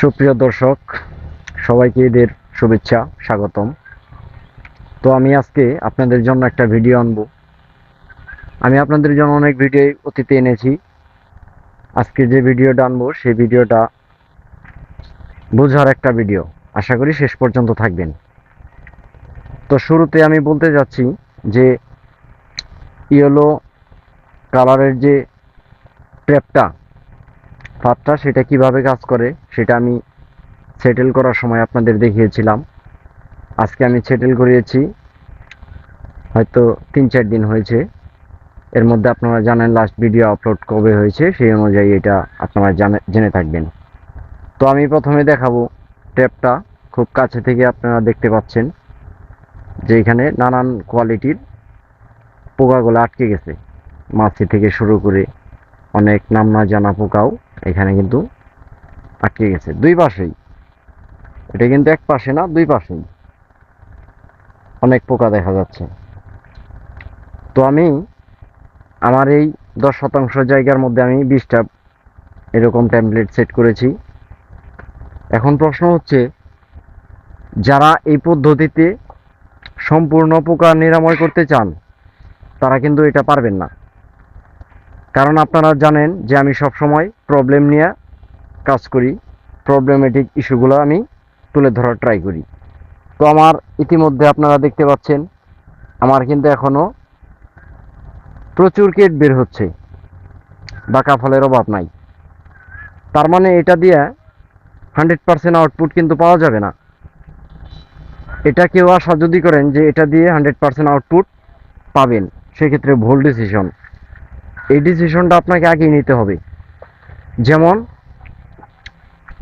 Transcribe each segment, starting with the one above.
সুপ্রিয় দর্শক, সবাইকে ঈদের শুভেচ্ছা, স্বাগতম। তো আমি আজকে আপনাদের জন্য একটা ভিডিও আনব। আমি আপনাদের জন্য অনেক ভিডিও অতীতে এনেছি। আজকে যে ভিডিওটা আনব, সেই ভিডিওটা বোঝার একটা ভিডিও। আশা করি শেষ পর্যন্ত থাকবেন। তো শুরুতে আমি বলতে যাচ্ছি যে, ইয়েলো কালারের যে ট্র্যাপটা পাতটা সেটা কীভাবে কাজ করে, সেটা আমি সেটেল করার সময় আপনাদের দেখিয়েছিলাম। আজকে আমি সেটেল করিয়েছি, হয়তো তিন চার দিন হয়েছে। এর মধ্যে আপনারা জানেন লাস্ট ভিডিও আপলোড কবে হয়েছে, সেই অনুযায়ী এটা আপনারা জানে, জেনে থাকবেন। তো আমি প্রথমে দেখাবো ট্যাপটা, খুব কাছে থেকে আপনারা দেখতে পাচ্ছেন যে এখানে নানান কোয়ালিটির পোকাগুলো আটকে গেছে। মাছি থেকে শুরু করে অনেক নাম না জানা পোকাও এখানে কিন্তু আটকে গেছে। দুই পাশেই। এটা কিন্তু এক পাশে না, দুই পাশেই। অনেক পোকা দেখা যাচ্ছে। তো আমি আমার এই দশ শতাংশ জায়গার মধ্যে আমি বিশটা এরকম ট্যাম্পলেট সেট করেছি। এখন প্রশ্ন হচ্ছে, যারা এই পদ্ধতিতে সম্পূর্ণ পোকা নিরাময় করতে চান, তারা কিন্তু এটা পারবেন না। কারণ আপনারা জানেন যে আমি সব সময় প্রবলেম নিয়ে কাজ করি প্রবলেমেটিক ইস্যুগুলো আমি তুলে ধরার ট্রাই করি। তো আমার ইতিমধ্যে আপনারা দেখতে পাচ্ছেন, আমার কিন্তু এখনও প্রচুর কেট বের হচ্ছে, বাঁকা ফলের অভাব নাই। তার মানে এটা দিয়ে হান্ড্রেড পার্সেন্ট আউটপুট কিন্তু পাওয়া যাবে না। এটা কেউ আশা যদি করেন যে এটা দিয়ে হান্ড্রেড পার্সেন্ট আউটপুট পাবেন, সেক্ষেত্রে ভুল ডিসিশন এই ডিসিশনটা আপনাকে আগেই নিতে হবে। যেমন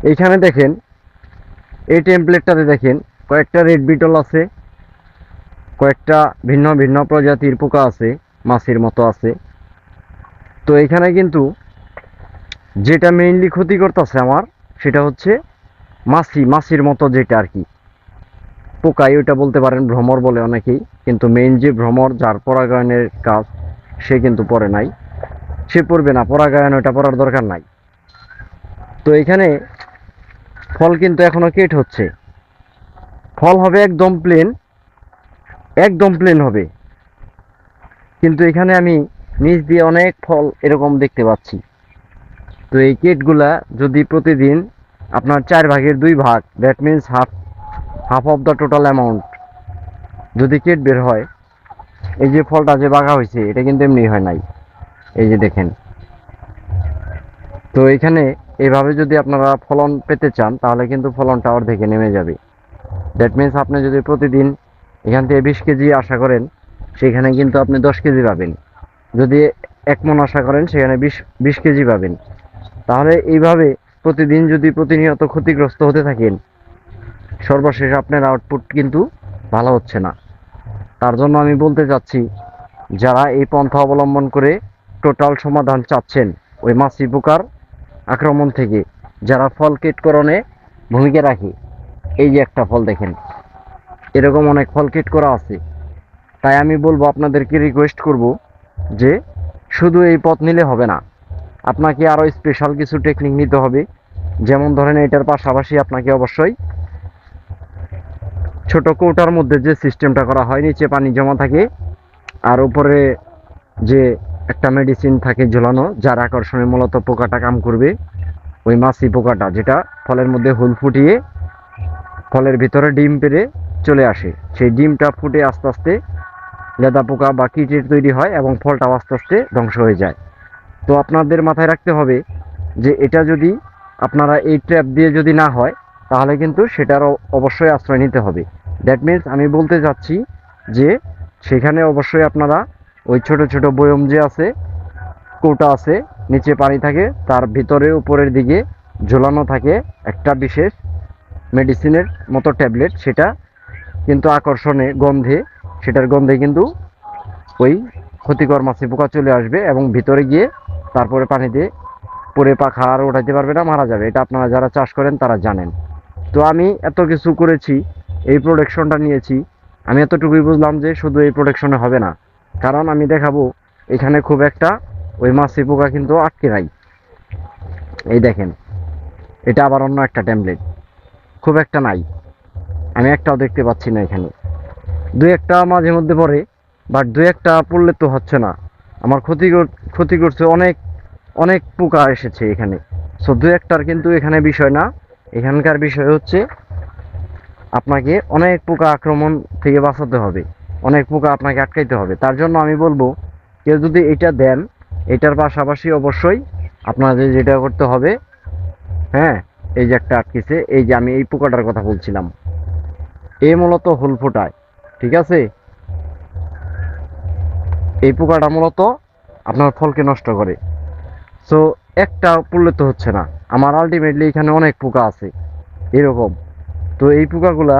এইখানে দেখেন, এই টেমপ্লেটটাতে দেখেন, কয়েকটা রেড বিটল আছে, কয়েকটা ভিন্ন ভিন্ন প্রজাতির পোকা আছে, মাছির মতো আছে। তো এখানে কিন্তু যেটা মেইনলি ক্ষতি করতেছে আমার, সেটা হচ্ছে মাছি, মাছির মতো যেটা আর কি। পোকাই ওটা বলতে পারেন ভ্রমর বলে অনেকেই, কিন্তু মেইন যে ভ্রমর, যার পরাগায়নের কাজ, সে কিন্তু পরে নাই। সে পড়বে না পরাগায়ন ওটা পড়ার দরকার নাই। তো এখানে ফল কিন্তু এখনও কেট হচ্ছে। ফল হবে একদম প্লেন একদম প্লেন হবে। কিন্তু এখানে আমি নিচ দিয়ে অনেক ফল এরকম দেখতে পাচ্ছি। তো এই কেটগুলা যদি প্রতিদিন আপনার চার ভাগের দুই ভাগ that means half half of the total amount যদি কেট বের হয়, এই যে ফলটা যে বাঘা হয়েছে, এটা কিন্তু এমনি হয় নাই। এই যে দেখেন। তো এখানে এইভাবে যদি আপনারা ফলন পেতে চান, তাহলে কিন্তু ফলনটা অর্ধেকে নেমে যাবে। দ্যাট মিনস আপনি যদি প্রতিদিন এখান থেকে বিশ কেজি আশা করেন, সেখানে কিন্তু আপনি দশ কেজি পাবেন। যদি এক মন আশা করেন, সেখানে বিশ বিশ কেজি পাবেন। তাহলে এইভাবে প্রতিদিন যদি প্রতিনিয়ত ক্ষতিগ্রস্ত হতে থাকেন, সর্বশেষ আপনার আউটপুট কিন্তু ভালো হচ্ছে না। তার জন্য আমি বলতে চাচ্ছি, যারা এই পন্থা অবলম্বন করে টোটাল সমাধান চাচ্ছেন ওই মাছি পোকার আক্রমণ থেকে, যারা ফল কেটকরণে ভূমিকা রাখে। এই যে একটা ফল দেখেন, এরকম অনেক ফল কেট করা আছে। তাই আমি বলব, আপনাদেরকে রিকোয়েস্ট করব যে শুধু এই পথ নিলে হবে না, আপনাকে আরও স্পেশাল কিছু টেকনিক নিতে হবে। যেমন ধরেন, এটার পাশাপাশি আপনাকে অবশ্যই ছোট কৌটার মধ্যে যে সিস্টেমটা করা হয়, নিচে পানি জমা থাকে, আর উপরে যে একটা মেডিসিন থাকে ঝোলানো, যার আকর্ষণে মূলত পোকাটা কাম করবে। ওই মাছি পোকাটা, যেটা ফলের মধ্যে হুল ফুটিয়ে ফলের ভিতরে ডিম পেরে চলে আসে। সেই ডিমটা ফুটে আস্তে আস্তে লেদা পোকা বা কীটের তৈরি হয় এবং ফলটাও আস্তে আস্তে ধ্বংস হয়ে যায়। তো আপনাদের মাথায় রাখতে হবে যে এটা যদি আপনারা এই ট্র্যাপ দিয়ে যদি না হয়, তাহলে কিন্তু সেটার অবশ্যই আশ্রয় নিতে হবে। দ্যাট মিন্স আমি বলতে চাচ্ছি যে সেখানে অবশ্যই আপনারা ওই ছোট ছোট বয়ম যে আছে, কৌটা আছে, নিচে পানি থাকে, তার ভিতরে উপরের দিকে ঝোলানো থাকে একটা বিশেষ মেডিসিনের মতো ট্যাবলেট সেটা কিন্তু আকর্ষণে গন্ধে, সেটার গন্ধে কিন্তু ওই ক্ষতিকর মাছি পোকা চলে আসবে এবং ভিতরে গিয়ে তারপরে পানিতে পরে পাখা আর ওঠাইতে পারবে না, মারা যাবে। এটা আপনারা যারা চাষ করেন, তারা জানেন। তো আমি এত কিছু করেছি, এই প্রোডাকশনটা নিয়েছি, আমি এতটুকুই বুঝলাম যে শুধু এই প্রোডাকশনে হবে না। কারণ আমি দেখাবো, এখানে খুব একটা ওই মাছি পোকা কিন্তু আটকে নাই। এই দেখেন, এটা আবার অন্য একটা ট্যাবলেট খুব একটা নাই, আমি একটাও দেখতে পাচ্ছি না এখানে। দু একটা মাঝে মধ্যে পড়ে বাট দু একটা পড়লে তো হচ্ছে না। আমার ক্ষতি ক্ষতি করছে অনেক অনেক পোকা এসেছে এখানে। সো দু একটার কিন্তু এখানে বিষয় না। এখানকার বিষয় হচ্ছে, আপনাকে অনেক পোকা আক্রমণ থেকে বাঁচাতে হবে। অনেক পোকা আপনাকে আটকাইতে হবে। তার জন্য আমি বলব, কেউ যদি এটা দেন, এটার পাশাপাশি অবশ্যই আপনাদের যেটা করতে হবে হ্যাঁ এই যে একটা আটকেছে, এই যে আমি এই পোকাটার কথা বলছিলাম। এ মূলত হুল ফোটায়, ঠিক আছে? এই পোকাটা মূলত আপনার ফলকে নষ্ট করে। সো একটা পড়লে তো হচ্ছে না। আমার আলটিমেটলি এখানে অনেক পোকা আছে, এরকম। তো এই পোকাগুলা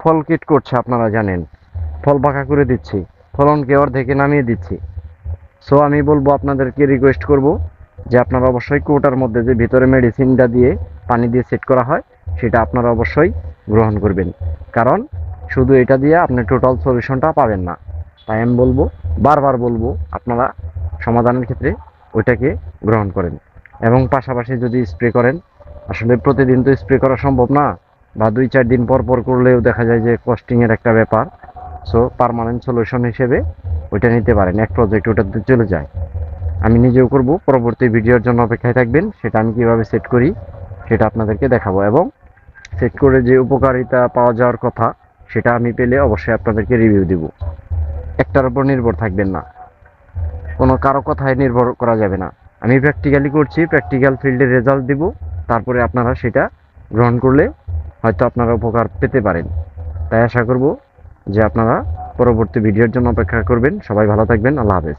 ফল কিট করছে, আপনারা জানেন। ফল পাকা করে দিচ্ছে। ফলনকে অর্ধেকে নামিয়ে দিচ্ছে। সো আমি বলব আপনাদেরকে রিকোয়েস্ট করব যে আপনারা অবশ্যই কোটার মধ্যে যে ভিতরে মেডিসিনটা দিয়ে পানি দিয়ে সেট করা হয়, সেটা আপনারা অবশ্যই গ্রহণ করবেন। কারণ শুধু এটা দিয়ে আপনি টোটাল সলিউশনটা পাবেন না। তাই আমি বলব, বারবার বলব, আপনারা সমাধানের ক্ষেত্রে ওইটাকে গ্রহণ করেন। এবং পাশাপাশি যদি স্প্রে করেন, আসলে প্রতিদিন তো স্প্রে করা সম্ভব না, বা দুই চার দিন পর পর করলেও দেখা যায় যে কস্টিংয়ের একটা ব্যাপার। সো পারমানেন্ট সলিউশন হিসেবে ওইটা নিতে পারেন। এক প্রজেক্ট ওটাতে চলে যায়। আমি নিজেও করব, পরবর্তী ভিডিওর জন্য অপেক্ষায় থাকবেন, সেটা আমি কীভাবে সেট করি, সেটা আপনাদেরকে দেখাবো। এবং সেট করে যে উপকারিতা পাওয়া যাওয়ার কথা, সেটা আমি পেলে অবশ্যই আপনাদেরকে রিভিউ দিব। একটার উপর নির্ভর থাকবেন না। কোনো কারও কথায় নির্ভর করা যাবে না। আমি প্র্যাকটিক্যালি করছি প্র্যাকটিক্যাল ফিল্ডে রেজাল্ট দিব, তারপরে আপনারা সেটা গ্রহণ করলে হয়তো আপনারা উপকার পেতে পারেন। তাই আশা করব যে আপনারা পরবর্তী ভিডিওর জন্য অপেক্ষা করবেন। সবাই ভালো থাকবেন। আল্লাহ হাফেজ।